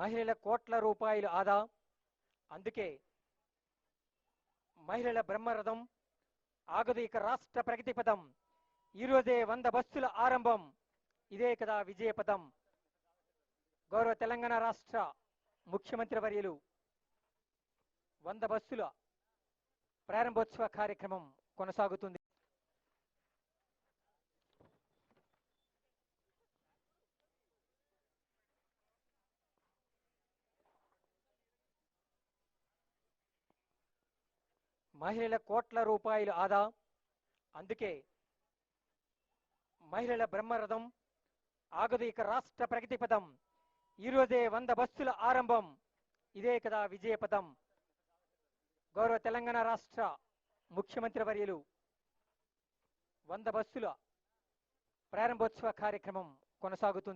మహిళల కోట్ల రూపాయలు ఆదా. అందుకే మహిళల బ్రహ్మరథం ఆగదు ఇక రాష్ట్ర ప్రగతి పదం ఈరోజే వంద బస్సుల ఆరంభం ఇదే కదా విజయ పదం గౌరవ తెలంగాణ రాష్ట్ర ముఖ్యమంత్రి వర్యులు వంద బస్సుల ప్రారంభోత్సవ కార్యక్రమం కొనసాగుతుంది. మహిళల కోట్ల రూపాయలు ఆదా. అందుకే మహిళల బ్రహ్మరథం ఆగదు ఇక రాష్ట్ర ప్రగతి పదం ఈరోజే వంద బస్సుల ఆరంభం. ఇదే కదా విజయ పదం గౌరవ తెలంగాణ రాష్ట్ర ముఖ్యమంత్రి వర్యులు వంద బస్సుల ప్రారంభోత్సవ కార్యక్రమం కొనసాగుతుంది.